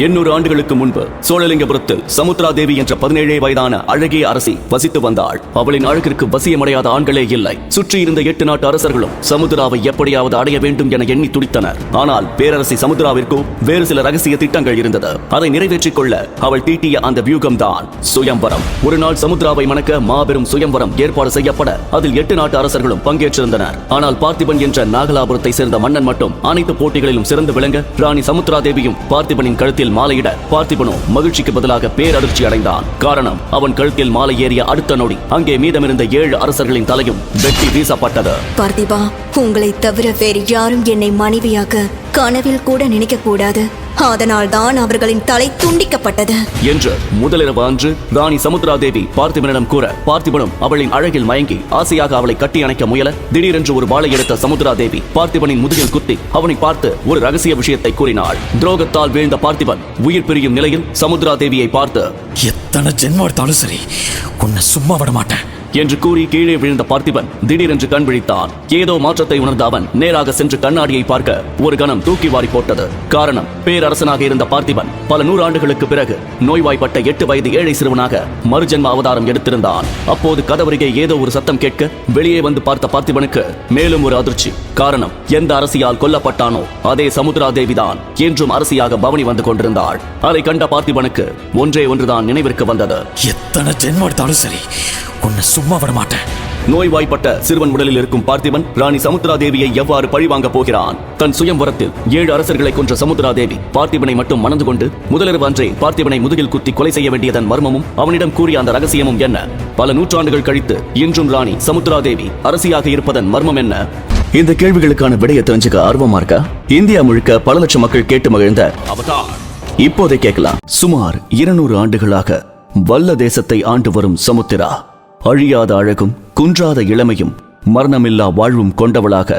எண்ணூறு ஆண்டுகளுக்கு முன்பு சோழலிங்கபுரத்தில் சமுத்ரா தேவி என்ற பதினேழே வயதான அழகிய அரசி வசித்து வந்தாள். அவளின் அழகிற்கு வசியமடையாத ஆண்களே இல்லை. சுற்றி இருந்த எட்டு நாட்டு அரசர்களும் சமுத்ராவை எப்படியாவது அடைய வேண்டும் என எண்ணி துடித்தனர். ஆனால் பேரரசி சமுத்திராவிற்கும் வேறு சில ரகசிய திட்டங்கள் இருந்தது. அதை நிறைவேற்றிக் கொள்ள அவள் தீட்டிய அந்த வியூகம் தான் சுயம்பரம் ஒரு நாள் சமுத்ராவை மணக்க மாபெரும் சுயம்பரம் ஏற்பாடு செய்யப்பட அதில் எட்டு நாட்டு அரசர்களும் பங்கேற்றிருந்தனர். ஆனால் பார்த்திபன் என்ற நாகலாபுரத்தை சேர்ந்த மன்னன் மட்டும் அனைத்து போட்டிகளிலும் சிறந்து விளங்க ராணி சமுத்ரா தேவியும் பார்த்திபனின் கழுத்தில் மாலையிட பார்த்திபனோ மகிழ்ச்சிக்கு பதிலாக பேரதிர்ச்சி அடைந்தான். காரணம் அவன் கழுத்தில் மாலை ஏறிய அடுத்த நொடி. அங்கே மீதமிருந்த ஏழு அரசர்களின் தலையும் வெட்டி வீசப்பட்டது. பார்த்திபா உங்களை தவிர வேறு யாரும் என்னை மனைவியாக கனவில் கூட நினைக்க கூடாது. அதனால் தான் அவர்களின் தலை துண்டிக்கப்பட்டது. என்று முதலிரவு அன்று ராணி சமுத்ரா தேவி பார்த்திபனிடம் கூற பார்த்திபனும் அவளின் அழகில் மயங்கி ஆசையாக அவளை கட்டி அணைக்க முயல திடீரென்று ஒரு வாளை எடுத்த சமுத்ரா தேவி பார்த்திபனின் முதுகில் குத்தி அவனை பார்த்து ஒரு ரகசிய விஷயத்தை கூறினாள். துரோகத்தால் வீழ்ந்த பார்த்திபன் உயிர் பிரியும் நிலையில் சமுத்ரா தேவியை பார்த்து எத்தனை ஜென்மம் எடுத்தாலும் சரி உன்னை சும்மா விட மாட்டேன். என்று கூறி கீழே விழுந்த பார்த்திபன் திடீரென்று கண் விழித்தான் ஏதோ மாற்றத்தை உணர்ந்த அவன் நேராக சென்று கண்ணாடியை பார்க்க ஒரு கணம் தூக்கி வாரி போட்டது. காரணம் பேரரசனாக இருந்த பார்த்திபன் பல நூறாண்டுகளுக்கு பிறகு நோய்வாய்ப்பட்ட எட்டு வயது ஏழை சிறுவனாக மறுஜென்ம அவதாரம் எடுத்திருந்தான். அப்போது கதவருகே ஏதோ ஒரு சத்தம் கேட்க வெளியே வந்து பார்த்த பார்த்திபனுக்கு மேலும் ஒரு அதிர்ச்சி. காரணம் எந்த அரசியால் கொல்லப்பட்டானோ அதே சமுத்ரா தேவிதான் என்றும் அரசியாக பவனி வந்து கொண்டிருந்தாள். அதை கண்ட பார்த்திபனுக்கு ஒன்றே ஒன்றுதான் நினைவிற்கு வந்தது. எத்தனை ஜென்மம் எடுத்தாலும் சரி உன்னை சும்மா விட மாட்டேன். நோய்வாய்ப்பட்ட சிறுவன் உடலில் இருக்கும் பார்த்திபன் ராணி சமுத்ரா தேவியை எவ்வாறு பழிவாங்க போகிறான்? தன் சுயம்வரத்தில் ஏழு அரசர்களை கொன்ற சமுத்ரா தேவி பார்த்திபனை மட்டும் மணந்து கொண்டு முதலிரவு அன்றே பார்த்திபனை முதுகில் குத்தி கொலை செய்ய வேண்டியதன் மர்மமும் அவனிடம் கூறிய அந்த ரகசியமும் என்ன? பல நூற்றாண்டுகள் கழித்து இன்றும் ராணி சமுத்ரா தேவி அரசியாக இருப்பதன் மர்மம் என்ன? இந்த கேள்விகளுக்கான விடையை தெரிஞ்சுக்க ஆர்வமா இருக்கா? இந்தியா முழுக்க பல லட்சம் மக்கள் கேட்டு மகிழ்ந்த இப்போதை கேட்கலாம். சுமார் இருநூறு ஆண்டுகளாக வல்ல தேசத்தை ஆண்டு வரும் சமுத்திரா. அழியாத அழகும் குன்றாத இளமையும் மரணமில்லா வாழ்வும் கொண்டவளாக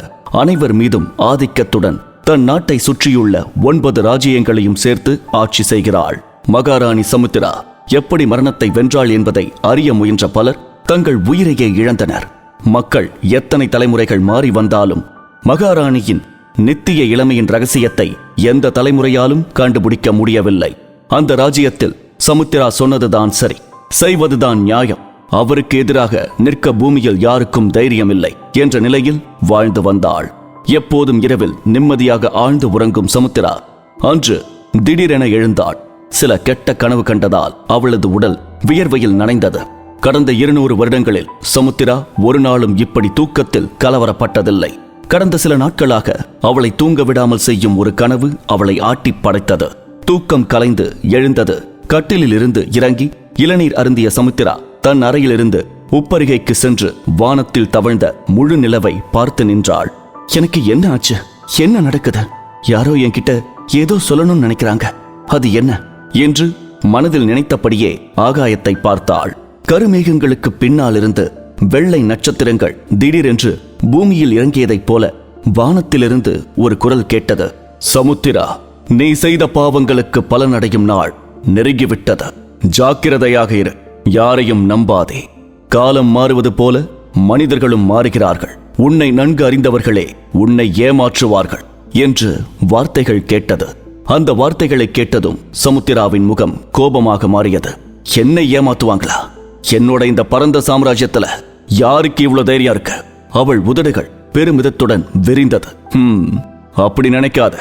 அனைவர் மீதும் ஆதிக்கத்துடன் தன் நாட்டை சுற்றியுள்ள ஒன்பது ராஜ்யங்களையும் சேர்த்து ஆட்சி செய்கிறாள். மகாராணி சமுத்திரா எப்படி மரணத்தை வென்றாள் என்பதை அறிய முயன்ற பலர் தங்கள் உயிரையே இழந்தனர். மக்கள் எத்தனை தலைமுறைகள் மாறி வந்தாலும் மகாராணியின் நித்திய இளமையின் ரகசியத்தை எந்த தலைமுறையாலும் கண்டுபிடிக்க முடியவில்லை. அந்த ராஜ்யத்தில் சமுத்திரா சொன்னதுதான் சரி செய்வதுதான் நியாயம். அவருக்கு எதிராக நிற்க பூமியில் யாருக்கும் தைரியமில்லை என்ற நிலையில் வாழ்ந்து வந்தாள். எப்போதும் இரவில் நிம்மதியாக ஆழ்ந்து உறங்கும் சமுத்திரா அன்று திடீரென எழுந்தாள். சில கெட்ட கனவு கண்டதால் அவளது உடல் வியர்வையில் நனைந்தது. கடந்த இருநூறு வருடங்களில் சமுத்திரா ஒரு நாளும் இப்படி தூக்கத்தில் கலவரப்பட்டதில்லை. கடந்த சில நாட்களாக அவளை தூங்க விடாமல் செய்யும் ஒரு கனவு அவளை ஆட்டி படைத்தது. தூக்கம் கலைந்து எழுந்தது. கட்டிலில் இருந்து இறங்கி இளநீர் அருந்திய சமுத்திரா தன் அறையிலிருந்து உப்பருகைக்கு சென்று வானத்தில் தவழ்ந்த முழு நிலவை பார்த்து நின்றாள். எனக்கு என்ன ஆச்சு? என்ன நடக்குது? யாரோ என்கிட்ட ஏதோ சொல்லணும்னு நினைக்கிறாங்க. அது என்ன? என்று மனதில் நினைத்தபடியே ஆகாயத்தை பார்த்தாள். கருமேகங்களுக்கு பின்னால் இருந்து வெள்ளை நட்சத்திரங்கள் திடீரென்று பூமியில் இறங்கியதைப் போல வானத்திலிருந்து ஒரு குரல் கேட்டது. சமுத்திரா நீ செய்த பாவங்களுக்கு பலனடையும் நாள் நெருங்கிவிட்டது. ஜாக்கிரதையாக இரு. யாரையும் நம்பாதே. காலம் மாறுவது போல மனிதர்களும் மாறுகிறார்கள். உன்னை நன்கு அறிந்தவர்களே உன்னை ஏமாற்றுவார்கள் என்று வார்த்தைகள் கேட்டது. அந்த வார்த்தைகளை கேட்டதும் சமுத்திராவின் முகம் கோபமாக மாறியது. என்னை ஏமாத்துவாங்களா? என்னோட இந்த பரந்த சாம்ராஜ்யத்துல யாருக்கு இவ்வளவு தைரியம் இருக்கு? அவள் உதடுகள் பெருமிதத்துடன் விரிந்தது. ஹம் அப்படி நினைக்காத.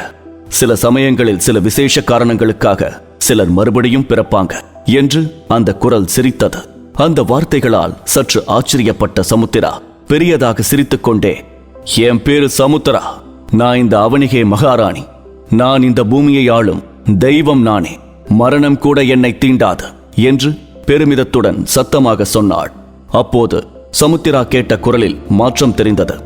சில சமயங்களில் சில விசேஷ காரணங்களுக்காக சிலர் மறுபடியும் பிறப்பாங்க என்று அந்த குரல் சிரித்தது. அந்த வார்த்தைகளால் சற்று ஆச்சரியப்பட்ட சமுத்திரா பெரியதாக சிரித்துக்கொண்டே என் பேரு சமுத்திரா. நான் இந்த அவனிகே மகாராணி. நான் இந்த பூமியை ஆளும் தெய்வம் நானே. மரணம் கூட என்னை தீண்டாது என்று பெருமிதத்துடன் சத்தமாக சொன்னாள். அப்போது சமுத்திரா கேட்ட குரலில் மாற்றம் தெரிந்தது.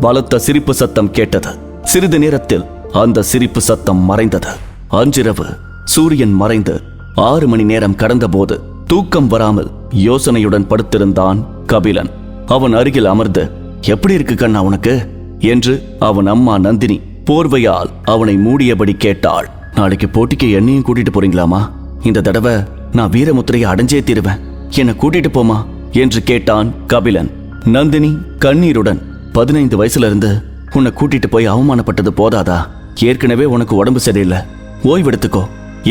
பலத்த சிரிப்பு சத்தம் கேட்டது. சிறிது நேரத்தில் அந்த சிரிப்பு சத்தம் மறைந்தது. அன்றிரவு சூரியன் மறைந்து ஆறு மணி நேரம் கடந்தபோது தூக்கம் வராமல் யோசனையுடன் படுத்திருந்தான் கபிலன். அவன் அருகில் அமர்ந்து எப்படி இருக்கு கண்ணா உனக்கு? என்று அவன் அம்மா நந்தினி போர்வையால் அவனை மூடியபடி கேட்டாள். நாளைக்கு போட்டிக்கு என்னையும் கூட்டிட்டு போறீங்களாமா இந்த தடவை நான் வீரமுத்திரையை அடைஞ்சே தீருவேன். என்னை கூட்டிட்டு போமா என்று கேட்டான் கபிலன். நந்தினி கண்ணீருடன் பதினைந்து வயசுல இருந்து உன்னை கூட்டிட்டு போய் அவமானப்பட்டது போதாதா? ஏற்கனவே உனக்கு உடம்பு சரியில்லை. ஓய்வெடுத்துக்கோ.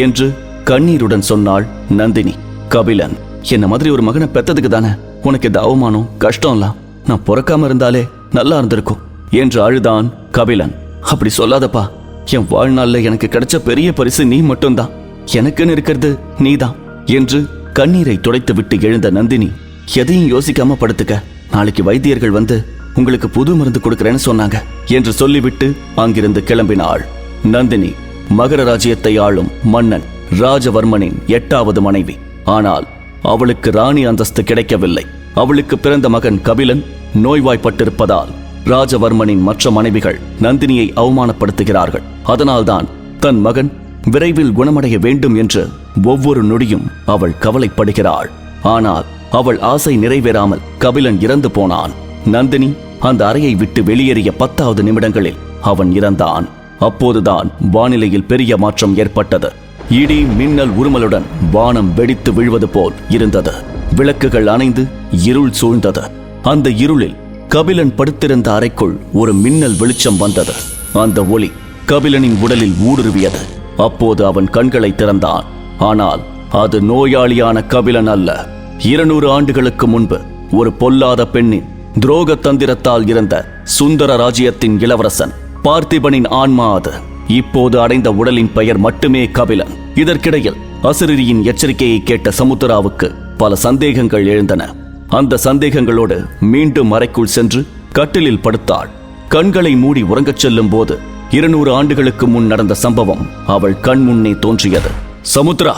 என்று கண்ணீருடன் சொன்னாள் நந்தினி. கபிலன் என்ன மாதிரி ஒரு மகனை பெத்ததுக்கு தானே? உனக்கு இந்த அவமானம் கஷ்டம்லாம் நான் பிறக்காம இருந்தாலே நல்லா இருந்திருக்கும் என்று அழுதான் கபிலன். அப்படி சொல்லாதப்பா. என் வாழ்நாள்ல எனக்கு கிடைச்ச பெரிய பரிசு நீ மட்டும்தான். எனக்குன்னு இருக்கிறது நீதான் என்று கண்ணீரை துடைத்து விட்டு எழுந்த நந்தினி. எதையும் யோசிக்காம படுத்துக்க. நாளைக்கு வைத்தியர்கள் வந்து உங்களுக்கு புது மருந்து கொடுக்கறேன்னு சொன்னாங்க என்று சொல்லிவிட்டு அங்கிருந்து கிளம்பினாள் நந்தினி. மகர ராஜ்யத்தை ஆளும் மன்னன் ராஜவர்மனின் எட்டாவது மனைவி. ஆனால் அவளுக்கு ராணி அந்தஸ்து கிடைக்கவில்லை. அவளுக்கு பிறந்த மகன் கபிலன் நோய்வாய்ப்பட்டிருப்பதால் ராஜவர்மனின் மற்ற மனைவிகள் நந்தினியை அவமானப்படுத்துகிறார்கள். அதனால்தான் தன் மகன் விரைவில் குணமடைய வேண்டும் என்று ஒவ்வொரு நொடியும் அவள் கவலைப்படுகிறாள். ஆனால் அவள் ஆசை நிறைவேறாமல் கபிலன் இறந்து போனான். நந்தினி அந்த அறையை விட்டு வெளியேறிய பத்தாவது நிமிடங்களில் அவன் இறந்தான். அப்போதுதான் வானிலையில் பெரிய மாற்றம் ஏற்பட்டது. இடி மின்னல் உருமலுடன் வானம் வெடித்து விழுவது போல் இருந்தது. விளக்குகள் அணைந்து இருள் சூழ்ந்தது. அந்த இருளில் கபிலன் படுத்திருந்த அறைக்குள் ஒரு மின்னல் வெளிச்சம் வந்தது. அந்த ஒளி கபிலனின் உடலில் ஊடுருவியது. அப்போது அவன் கண்களை திறந்தான். ஆனால் அது நோயாளியான கபிலன் அல்ல. இருநூறு ஆண்டுகளுக்கு முன்பு ஒரு பொல்லாத பெண்ணின் துரோக தந்திரத்தால் இருந்த சுந்தர ராஜ்யத்தின் இளவரசன் பார்த்திபனின் ஆன்மா அது. இப்போது அடைந்த உடலின் பெயர் மட்டுமே கபிலன் இதற்கிடையில் அசிரியின் எச்சரிக்கையை கேட்ட சமுத்திராவுக்கு பல சந்தேகங்கள் எழுந்தன. அந்த சந்தேகங்களோடு மீண்டும் அறைக்குள் சென்று கட்டிலில் படுத்தாள். கண்களை மூடி உறங்கச் செல்லும் போது இருநூறு ஆண்டுகளுக்கு முன் நடந்த சம்பவம் அவள் கண் முன்னே தோன்றியது. சமுத்ரா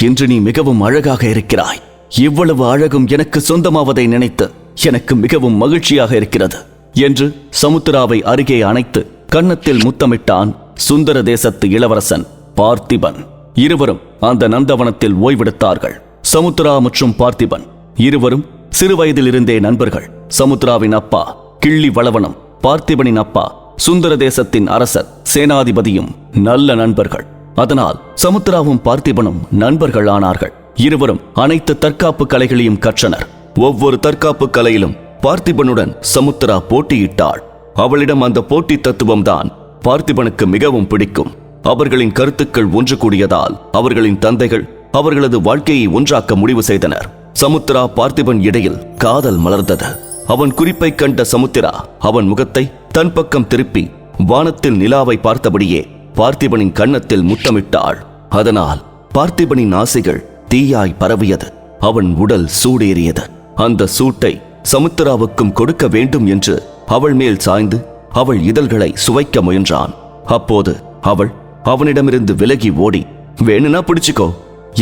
இன்று நீ மிகவும் அழகாக இருக்கிறாய். இவ்வளவு அழகும் எனக்கு சொந்தமாவதை நினைத்து எனக்கு மிகவும் மகிழ்ச்சியாக இருக்கிறது என்று சமுத்திராவை அருகே அணைத்து கன்னத்தில் முத்தமிட்டான் சுந்தர தேசத்து இளவரசன் பார்த்திபன். இருவரும் அந்த நந்தவனத்தில் ஓய்வெடுத்தார்கள். சமுத்திரா மற்றும் பார்த்திபன். இருவரும் சிறுவயதிலிருந்தே நண்பர்கள். சமுத்திராவின் அப்பா கிள்ளி வளவனம் பார்த்திபனின் அப்பா சுந்தர தேசத்தின் அரசர் சேனாதிபதியும் நல்ல நண்பர்கள். அதனால் சமுத்திராவும் பார்த்திபனும் நண்பர்கள் ஆனார்கள் இருவரும் அனைத்து தற்காப்பு கலைகளையும் கற்றனர். ஒவ்வொரு தற்காப்பு கலையிலும் பார்த்திபனுடன் சமுத்திரா போட்டியிட்டாள். அவளிடம் அந்த போட்டி தத்துவம் தான் பார்த்திபனுக்கு மிகவும் பிடிக்கும். அவர்களின் கருத்துக்கள் ஒன்று கூடியதால் அவர்களின் தந்தைகள் அவர்களது வாழ்க்கையை ஒன்றாக்க முடிவு செய்தனர். சமுத்திரா பார்த்திபன் இடையில் காதல் மலர்ந்தது. அவன் குறிப்பை கண்ட சமுத்திரா அவன் முகத்தை தன் பக்கம் திருப்பி வானத்தில் நிலாவை பார்த்தபடியே பார்த்திபனின் கன்னத்தில் முத்தமிட்டாள். அதனால் பார்த்திபனின் ஆசைகள் தீயாய் பரவியது. அவன் உடல் சூடேறியது. அந்த சூட்டை சமுத்திராவுக்கும் கொடுக்க வேண்டும் என்று அவள் மேல் சாய்ந்து அவள் இதழ்களை சுவைக்க முயன்றான். அப்போது அவள் அவனிடமிருந்து விலகி ஓடி வேணுனா பிடிச்சுக்கோ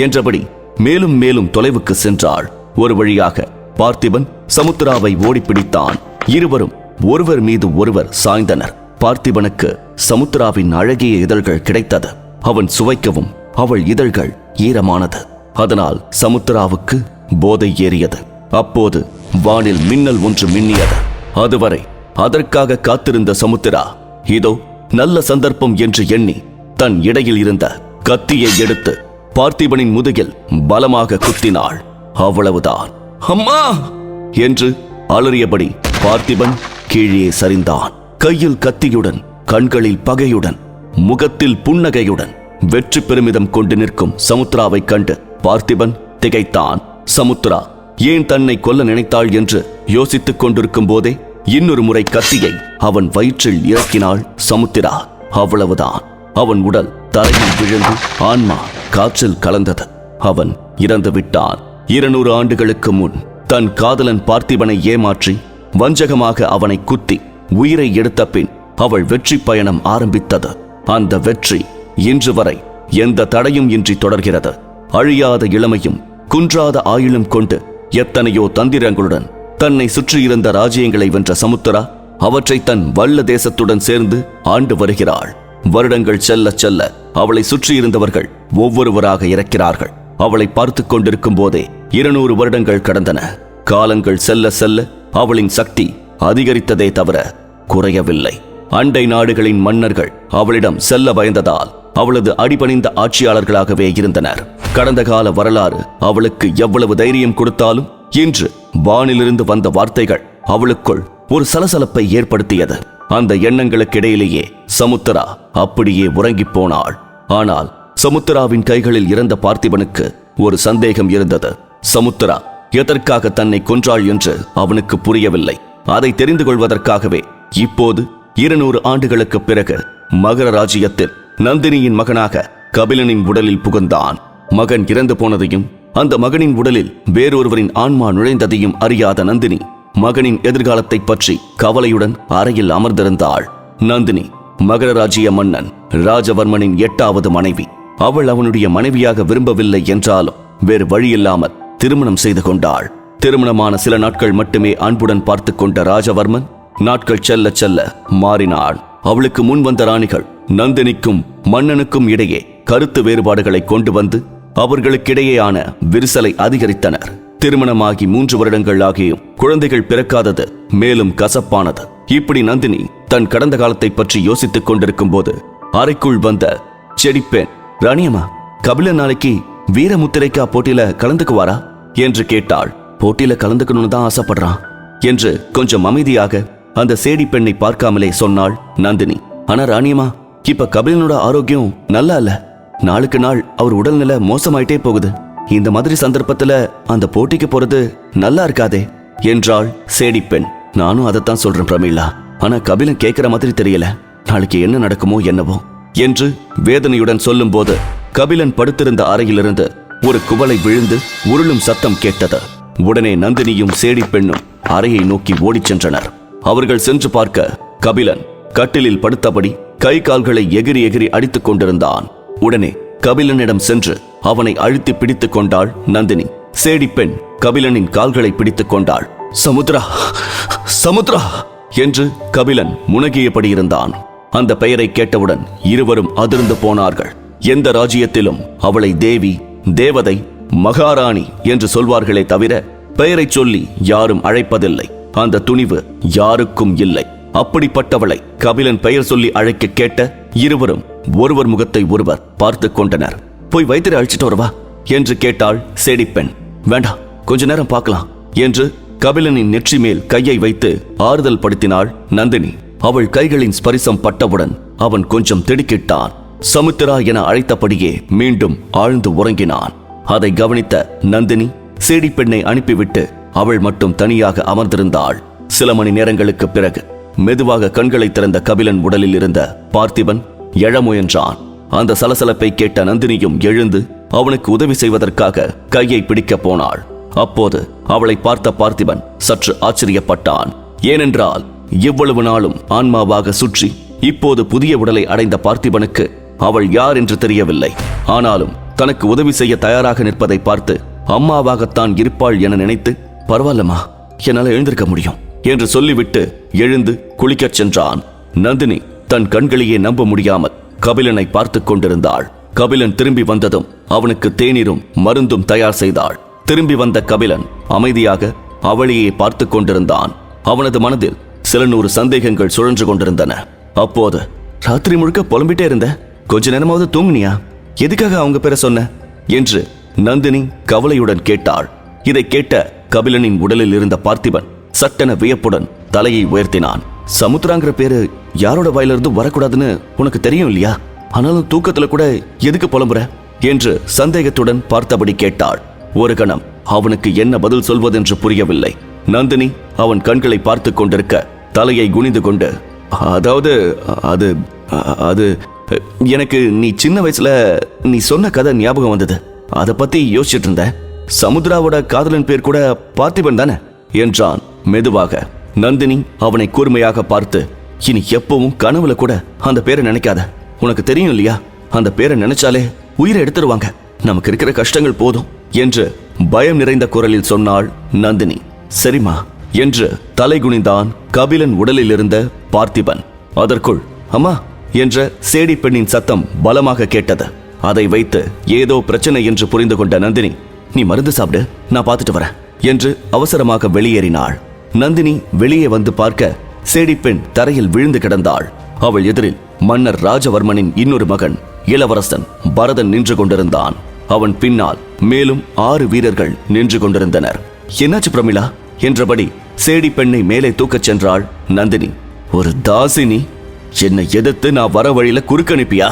என்றபடி மேலும் மேலும் தொலைவுக்கு சென்றாள். ஒரு வழியாக பார்த்திபன் சமுத்திராவை ஓடி பிடித்தான். இருவரும் ஒருவர் மீது ஒருவர் சாய்ந்தனர். பார்த்திபனுக்கு சமுத்திராவின் அழகிய இதழ்கள் கிடைத்தது. அவன் சுவைக்கவும் அவள் இதழ்கள் ஈரமானது. அதனால் சமுத்திராவுக்கு போதை ஏறியது. அப்போது வானில் மின்னல் ஒன்று மின்னியது. அதுவரை அதற்காக காத்திருந்த சமுத்திரா இதோ நல்ல சந்தர்ப்பம் என்று எண்ணி தன் இடையில் இருந்த கத்தியை எடுத்து பார்த்திபனின் முதுகில் பலமாக குத்தினாள். அவ்வளவுதான். அம்மா! என்று அலறியபடி பார்த்திபன் கீழே சரிந்தான். கையில் கத்தியுடன் கண்களில் பகையுடன் முகத்தில் புன்னகையுடன் வெற்றி பெருமிதம் கொண்டு நிற்கும் சமுத்ராவைக் கண்டு பார்த்திபன் திகைத்தான். சமுத்ரா ஏன் தன்னை கொல்ல நினைத்தாள்? என்று யோசித்துக் கொண்டிருக்கும் போதே இன்னொரு முறை கத்தியை அவன் வயிற்றில் இறக்கினாள் சமுத்திரா. அவ்வளவுதான். அவன் உடல் தரையில் விழுந்து ஆன்மா காற்றில் கலந்தது. அவன் இறந்து விட்டான். இருநூறு ஆண்டுகளுக்கு முன் தன் காதலன் பார்த்திபனை ஏமாற்றி வஞ்சகமாக அவனை குத்தி உயிரை எடுத்த பின் அவள் வெற்றி பயணம் ஆரம்பித்தது. அந்த வெற்றி இன்று வரை எந்த தடையும் இன்றி தொடர்கிறது. அழியாத இளமையும் குன்றாத ஆயுளும் கொண்டு எத்தனையோ தந்திரங்களுடன் தன்னை சுற்றியிருந்த ராஜ்யங்களை வென்ற சமுத்திரா அவற்றை தன் வல்ல தேசத்துடன் சேர்ந்து ஆண்டு வருகிறாள். வருடங்கள் செல்ல செல்ல அவளை சுற்றியிருந்தவர்கள் ஒவ்வொருவராக இறக்கிறார்கள். அவளை பார்த்து கொண்டிருக்கும் போதே இருநூறு வருடங்கள் கடந்தன. காலங்கள் செல்ல செல்ல அவளின் சக்தி அதிகரித்ததே தவிர குறையவில்லை. அண்டை நாடுகளின் மன்னர்கள் அவளிடம் செல்ல பயந்ததால் அவளது அடிபணிந்த ஆட்சியாளர்களாகவே இருந்தனர். கடந்த கால வரலாறு அவளுக்கு எவ்வளவு தைரியம் கொடுத்தாலும் இன்று வானிலிருந்து வந்த வார்த்தைகள் அவளுக்குள் ஒரு சலசலப்பை ஏற்படுத்தியது. அந்த எண்ணங்களுக்கு இடையிலேயே சமுத்திரா அப்படியே உறங்கிப் போனாள். ஆனால் சமுத்திராவின் கைகளில் இறந்த பார்த்திபனுக்கு ஒரு சந்தேகம் இருந்தது. சமுத்திரா எதற்காக தன்னை கொன்றாள் என்று அவனுக்கு புரியவில்லை. அதை தெரிந்து கொள்வதற்காகவே இப்போது இருநூறு ஆண்டுகளுக்கு பிறகு மகர ராஜ்யத்தில் நந்தினியின் மகனாக கபிலனின் உடலில் புகுந்தான். மகன் இறந்து போனதையும் அந்த மகனின் உடலில் வேறொருவரின் ஆன்மா நுழைந்ததையும் அறியாத நந்தினி மகனின் எதிர்காலத்தைப் பற்றி கவலையுடன் அறையில் அமர்ந்திருந்தாள். நந்தினி மகர ராஜ்ய மன்னன் ராஜவர்மனின் எட்டாவது மனைவி. அவள் அவனுடைய மனைவியாக விரும்பவில்லை என்றாலும் வேறு வழியில்லாமல் திருமணம் செய்து கொண்டாள். திருமணமான சில நாட்கள் மட்டுமே அன்புடன் பார்த்து கொண்ட ராஜவர்மன் நாட்கள் செல்ல செல்ல மாறினாள். அவளுக்கு முன் வந்த ராணிகள் நந்தினிக்கும் மன்னனுக்கும் இடையே கருத்து வேறுபாடுகளை கொண்டு வந்து அவர்களுக்கிடையேயான விரிசலை அதிகரித்தனர். திருமணமாகி மூன்று வருடங்கள் ஆகியும் குழந்தைகள் பிறக்காதது மேலும் கசப்பானது. இப்படி நந்தினி தன் கடந்த காலத்தை பற்றி யோசித்துக் கொண்டிருக்கும் போது அறைக்குள் வந்த செடிப்பெண் ராணியம்மா கபில நாளைக்கு வீரமுத்திரைக்கா போட்டியில கலந்துக்குவாரா? என்று கேட்டாள். போட்டியில கலந்துக்கணும்னு தான் ஆசைப்படுறான் என்று கொஞ்சம் அமைதியாக அந்த சேடி பெண்ணை பார்க்காமலே சொன்னாள் நந்தினி. ஆனா ராணியம்மா இப்ப கபிலனோட ஆரோக்கியம் நல்லா இல்ல. நாளுக்கு நாள் அவர் உடல்நிலை மோசமாயிட்டே போகுது. இந்த மாதிரி சந்தர்ப்பத்துல அந்த போட்டிக்கு போறது நல்லா இருக்காதே என்றாள் சேடி பெண். நானும் அதைத்தான் சொல்றேன் பிரமீளா. ஆனா கபிலன் கேட்கிற மாதிரி தெரியல. நாளைக்கு என்ன நடக்குமோ என்னவோ என்று வேதனையுடன் சொல்லும்போது கபிலன் படுத்திருந்த அறையிலிருந்து ஒரு குவளை விழுந்து உருளும் சத்தம் கேட்டது. உடனே நந்தினியும் சேடி பெண்ணும் அறையை நோக்கி ஓடிச் சென்றனர். அவர்கள் சென்று பார்க்க கபிலன் கட்டிலில் படுத்தபடி கை கால்களை எகிரி எகிரி அடித்துக் கொண்டிருந்தான். உடனே கபிலனிடம் சென்று அவனை அழுத்தி பிடித்துக் கொண்டாள் நந்தினி. சேடி பெண் கபிலனின் கால்களை பிடித்துக் கொண்டாள். சமுத்ரா சமுத்ரா என்று கபிலன் முனகியபடி இருந்தான். அந்த பெயரை கேட்டவுடன் இருவரும் அதிர்ந்து போனார்கள். எந்த ராஜ்யத்திலும் அவளை தேவி தேவதை மகாராணி என்று சொல்வார்களே தவிர பெயரை சொல்லி யாரும் அழைப்பதில்லை. அந்த துணிவு யாருக்கும் இல்லை. அப்படிப்பட்டவளை கபிலன் பெயர் சொல்லி அழைக்க கேட்ட இருவரும் ஒருவர் முகத்தை ஒருவர் பார்த்து கொண்டனர். போய் வைத்திரை அழிச்சிட்டு வரவா? என்று கேட்டாள் சேடிப்பெண் வேண்டாம் கொஞ்ச நேரம் பார்க்கலாம் என்று கபிலனின் நெற்றி மேல் கையை வைத்து ஆறுதல் படுத்தினாள் நந்தினி. அவள் கைகளின் ஸ்பரிசம் பட்டவுடன் அவன் கொஞ்சம் திடுக்கிட்டான். சமுத்திரா என அழைத்தபடியே மீண்டும் ஆழ்ந்து உறங்கினான். அதை கவனித்த நந்தினி சேடி பெண்ணை அனுப்பிவிட்டு அவள் மட்டும் தனியாக அமர்ந்திருந்தாள். சில மணி நேரங்களுக்கு பிறகு மெதுவாக கண்களை திறந்த கபிலன் உடலில் இருந்த பார்த்திபன் எழ முயன்றான். அந்த சலசலப்பை கேட்ட நந்தினியும் எழுந்து அவனுக்கு உதவி செய்வதற்காக கையை பிடிக்கப் போனாள். அப்போது அவளை பார்த்த பார்த்திபன் சற்று ஆச்சரியப்பட்டான். ஏனென்றால் இவ்வளவு நாளும் ஆன்மாவாக சுற்றி இப்போது புதிய உடலை அடைந்த பார்த்திபனுக்கு அவள் யார் என்று தெரியவில்லை. ஆனாலும் தனக்கு உதவி செய்ய தயாராக நிற்பதை பார்த்து அம்மாவாகத்தான் இருப்பாள் என நினைத்து பரவாயில்லம்மா என்னால் எழுந்திருக்க முடியும் என்று சொல்லிவிட்டு எழுந்து குளிக்கச் சென்றான் நந்தினி. தன் கண்களையே நம்ப முடியாமல் கபிலனை பார்த்து கொண்டிருந்தாள். கபிலன் திரும்பி வந்ததும் அவனுக்கு தேநீரும் மருந்தும் தயார் செய்தாள். திரும்பி வந்த கபிலன் அமைதியாக அவளையே பார்த்து கொண்டிருந்தான். அவனது மனதில் சில நூறு சந்தேகங்கள் சுழன்று கொண்டிருந்தன. அப்போது ராத்திரி முழுக்க புலம்பிட்டே இருந்த? கொஞ்ச நேரமாவது தூங்குனியா? எதுக்காக அவங்க பெற சொன்ன? என்று நந்தினி கவலையுடன் கேட்டாள். இதை கேட்ட கபிலனின் உடலில் இருந்த பார்த்திபன் சட்டென வியப்புடன் தலையை உயர்த்தினான். சமுத்திராங்கிற பேரு யாரோட வாயிலிருந்து வரக்கூடாதுன்னு உனக்கு தெரியும் இல்லையா? ஆனாலும் தூக்கத்துல கூட எதுக்கு புலம்புற? என்று சந்தேகத்துடன் பார்த்தபடி கேட்டாள். ஒரு கணம் அவனுக்கு என்ன பதில் சொல்வதென்று புரியவில்லை. நந்தினி அவன் கண்களை பார்த்து கொண்டிருக்க தலையை குனிந்து கொண்டு அதாவது அது அது எனக்கு நீ சின்ன வயசுல நீ சொன்ன கதை ஞாபகம் வந்தது. அதை பத்தி யோசிச்சுட்டு இருந்த சமுத்ராவோட காதலன் பேர் கூட பார்த்திபன் தானே? என்றான் மெதுவாக. நந்தினி அவனை கூர்மையாக பார்த்து இனி எப்பவும் கனவுல கூட அந்த பேரை நினைக்காத. உனக்கு தெரியும் இல்லையா? அந்த பேரை நினைச்சாலே உயிரை எடுத்துருவாங்க. நமக்கு இருக்கிற கஷ்டங்கள் போதும் என்று பயம் நிறைந்த குரலில் சொன்னாள் நந்தினி. சரிம்மா என்று தலைகுனிந்தான் கபிலன் உடலில் இருந்த பார்த்திபன். அதற்குள் அம்மா என்ற சேடி பெண்ணின் சத்தம் பலமாக கேட்டது. அதை வைத்து ஏதோ பிரச்சனை என்று புரிந்து கொண்ட நந்தினி நீ மருந்து சாப்பிடு நான் பார்த்துட்டு வரேன் என்று அவசரமாக வெளியேறினாள். நந்தினி வெளியே வந்து பார்க்க சேடிப்பெண் தரையில் விழுந்து கிடந்தாள். அவள் எதிரில் மன்னர் ராஜவர்மனின் இன்னொரு மகன் இளவரசன் பரதன் நின்று கொண்டிருந்தான். அவன் பின்னால் மேலும் ஆறு வீரர்கள் நின்று கொண்டிருந்தனர். என்னாச்சு பிரமிளா? என்றபடி சேடி பெண்ணை மேலே தூக்கச் சென்றாள் நந்தினி. ஒரு தாசினி என்னை எதிர்த்து நான் வர வழியில குறுக்கனுப்பியா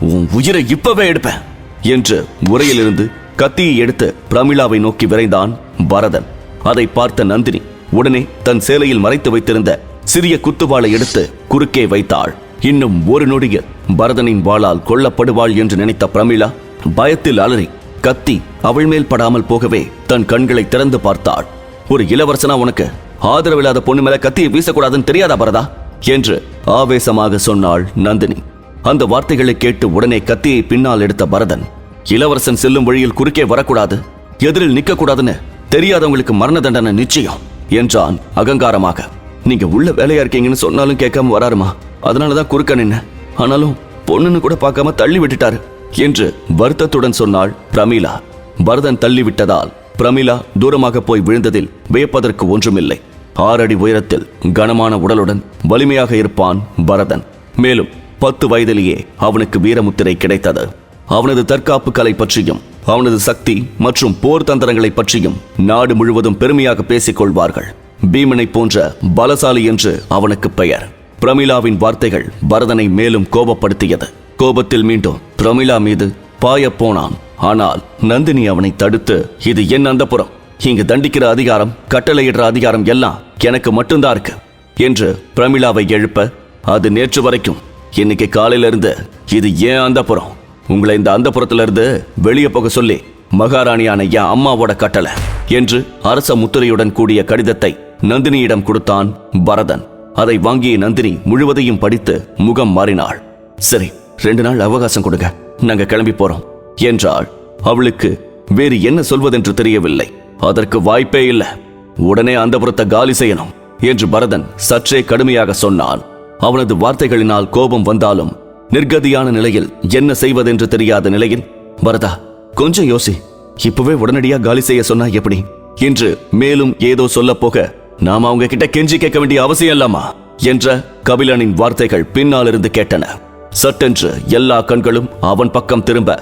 உன் உயிரை இப்பவே எடுப்பேன் என்று உரையிலிருந்து கத்தியை எடுத்து பிரமிளாவை நோக்கி விரைந்தான் பரதன். அதை பார்த்த நந்தினி உடனே தன் சேலையில் மறைத்து வைத்திருந்த சிறிய குத்துவாளை எடுத்து குறுக்கே வைத்தாள். இன்னும் ஒரு நொடியில் பரதனின் வாளால் கொல்லப்படுவாள் என்று நினைத்த பிரமிளா பயத்தில் அலறி கத்தி அவள் மேல் படாமல் போகவே தன் கண்களை திறந்து பார்த்தாள். ஒரு இளவரசனா உனக்கு ஆதரவில்லாத பொண்ணு மேல கத்தியை வீசக்கூடாதுன்னு தெரியாதா பரதா? என்று ஆவேசமாக சொன்னாள் நந்தினி. அந்த வார்த்தைகளை கேட்டு உடனே கத்தியை பின்னால் எடுத்த பரதன் இளவரசன் செல்லும் வழியில் குறுக்கே வரக்கூடாது. எதிரில் நிற்கக்கூடாதுன்னு தெரியாதவங்களுக்கு மரண தண்டனை நிச்சயம். என்றான் அகங்காரமாக. நீங்க உள்ள வேலையா இருக்கீங்கன்னு சொன்னாலும் கேட்காம வராருமா? அதனாலதான் குறுக்க நின்ன. ஆனாலும் பொண்ணுன்னு கூட பார்க்காம தள்ளி விட்டுட்டாரு என்று வருத்தத்துடன் சொன்னாள் பிரமீலா பரதன் தள்ளி விட்டதால் பிரமிளா தூரமாக போய் விழுந்ததில் வியப்பதற்கு ஒன்றுமில்லை. ஆறடி உயரத்தில் கனமான உடலுடன் வலிமையாக இருப்பான் பரதன். மேலும் பத்து வயதிலேயே அவனுக்கு வீரமுத்திரை கிடைத்தது. அவனது தற்காப்பு கலை பற்றியும் அவனது சக்தி மற்றும் போர் தந்திரங்களை பற்றியும் நாடு முழுவதும் பெருமையாக பேசிக் கொள்வார்கள். பீமனை போன்ற பலசாலி என்று அவனுக்கு பெயர். பிரமிளாவின் வார்த்தைகள் பரதனை மேலும் கோபப்படுத்தியது. கோபத்தில் மீண்டும் பிரமிளா மீது பாயப் போனான். ஆனால் நந்தினி அவனை தடுத்து இது என் அந்தப்புறம் இங்கு தண்டிக்கிற அதிகாரம் கட்டளையிடுற அதிகாரம் எல்லாம் எனக்கு மட்டும்தான் இருக்கு என்று பிரமிளாவை எழுப்ப அது நேற்று வரைக்கும். இன்னைக்கு காலையிலிருந்து இது ஏன் அந்தப்புறம் உங்களை இந்த அந்த இருந்து வெளியே போக சொல்லி மகாராணியான என் அம்மாவோட கட்டளை என்று அரச முத்திரையுடன் கூடிய கடிதத்தை நந்தினியிடம் கொடுத்தான் பரதன். அதை வாங்கிய நந்தினி முழுவதையும் படித்து முகம் மாறினாள். சரி ரெண்டு நாள் அவகாசம் கொடுங்க. நாங்க கிளம்பி போறோம். என்றாள். அவளுக்கு வேறு என்ன சொல்வதென்று தெரியவில்லை. அதற்கு வாய்ப்பே இல்லை. உடனே அந்த காலி செய்யணும். என்று பரதன் சற்றே கடுமையாக சொன்னான். அவனது வார்த்தைகளினால் கோபம் வந்தாலும் நிர்கதியான நிலையில் என்ன செய்வதென்று தெரியாத நிலையில் பரதா கொஞ்சம் யோசி. இப்பவே உடனடியா காலி செய்ய சொன்னா எப்படி? என்று மேலும் ஏதோ சொல்ல போக நாம அவங்க கிட்ட கெஞ்சி கேட்க வேண்டிய அவசியம் இல்லாமா? என்ற கபிலனின் வார்த்தைகள் பின்னால் இருந்து கேட்டன. சட்டென்று எல்லா கண்களும் அவன் பக்கம் திரும்ப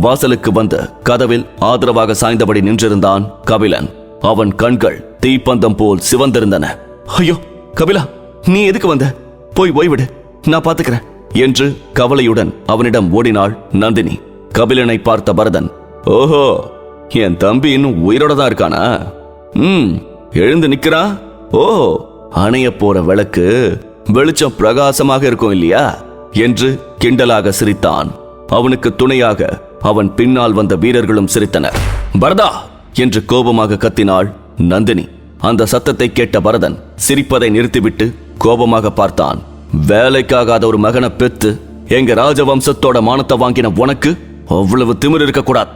வாசலுக்கு வந்து கதவில் ஆதரவாக சாய்ந்தபடி நின்றிருந்தான் கபிலன். அவன் கண்கள் தீப்பந்தம் போல் சிவந்திருந்தன. ஐயோ கபிலா நீ எதுக்கு வந்த? போய் ஓய்விடு நான் பாத்துக்கிறேன். என்று கவலையுடன் அவனிடம் ஓடினாள் நந்தினி. கபிலனை பார்த்த பரதன் ஓஹோ என் தம்பி இன்னும் உயிரோட தான் இருக்கானா? ம் எழுந்து நிக்கிறா? ஓ அணைய போற விளக்கு வெளிச்சம் பிரகாசமாக இருக்கும் இல்லையா? என்று கிண்டலாக சிரித்தான். அவனுக்கு துணையாக அவன் பின்னால் வந்த வீரர்களும் சிரித்தனர். பரதா! என்று கோபமாக கத்தினாள் நந்தினி. அந்த சத்தத்தை கேட்ட பரதன் சிரிப்பதை நிறுத்திவிட்டு கோபமாக பார்த்தான். வேலைக்காகாத ஒரு மகனை பெத்து எங்க ராஜவம்சத்தோட மானத்தை வாங்கின உனக்கு அவ்வளவு திமிர் இருக்கக்கூடாது.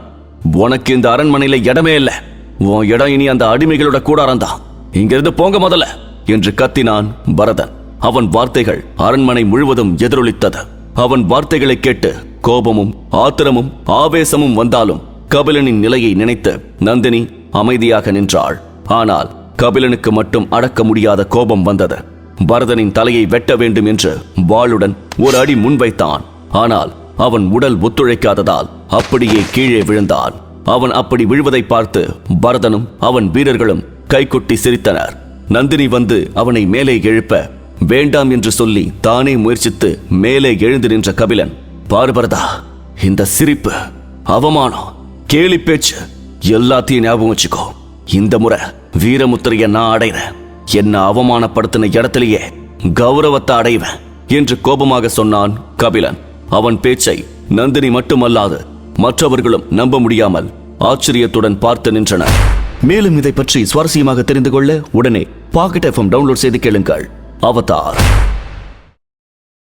உனக்கு இந்த அரண்மனையில இடமே இல்ல. உன் இடம் இனி அந்த அடிமைகளோட கூடாரம் தான். இங்கிருந்து போங்க முதல்ல என்று கத்தினான் பரதன். அவன் வார்த்தைகள் அரண்மனை முழுவதும் எதிரொலித்தது. அவன் வார்த்தைகளை கேட்டு கோபமும் ஆத்திரமும் ஆவேசமும் வந்தாலும் கபிலனின் நிலையை நினைத்து நந்தினி அமைதியாக நின்றாள். ஆனால் கபிலனுக்கு மட்டும் அடக்க முடியாத கோபம் வந்தது. பரதனின் தலையை வெட்ட வேண்டும் என்று வாளுடன் ஒரு அடி முன்வைத்தான் ஆனால் அவன் உடல் ஒத்துழைக்காததால் அப்படியே கீழே விழுந்தான். அவன் அப்படி விழுவதை பார்த்து பரதனும் அவன் வீரர்களும் கைகொட்டி சிரித்தனர். நந்தினி வந்து அவனை மேலே எழுப்ப வேண்டாம் என்று சொல்லி தானே முயற்சித்து மேலே எழுந்து நின்ற கபிலன் பார்பரதா இந்த சிரிப்பு அவமானம் கேலி பேச்சு எல்லாத்தையும் ஞாபகம் வச்சுக்கோ. இந்த முறை வீரமுத்திரைய நான் அடைறேன் என்ன அவமானப்படுத்தின இடத்திலேயே கௌரவத்தை அடைவேன் என்று கோபமாக சொன்னான் கபிலன். அவன் பேச்சை நந்தினி மட்டுமல்லாது மற்றவர்களும் நம்ப முடியாமல் ஆச்சரியத்துடன் பார்த்து நின்றனர். மேலும் இதை பற்றி சுவாரஸ்யமாக தெரிந்து கொள்ள உடனே பாக்கெட் எஃப்எம் டவுன்லோட் செய்து கேளுங்கள். அவதார்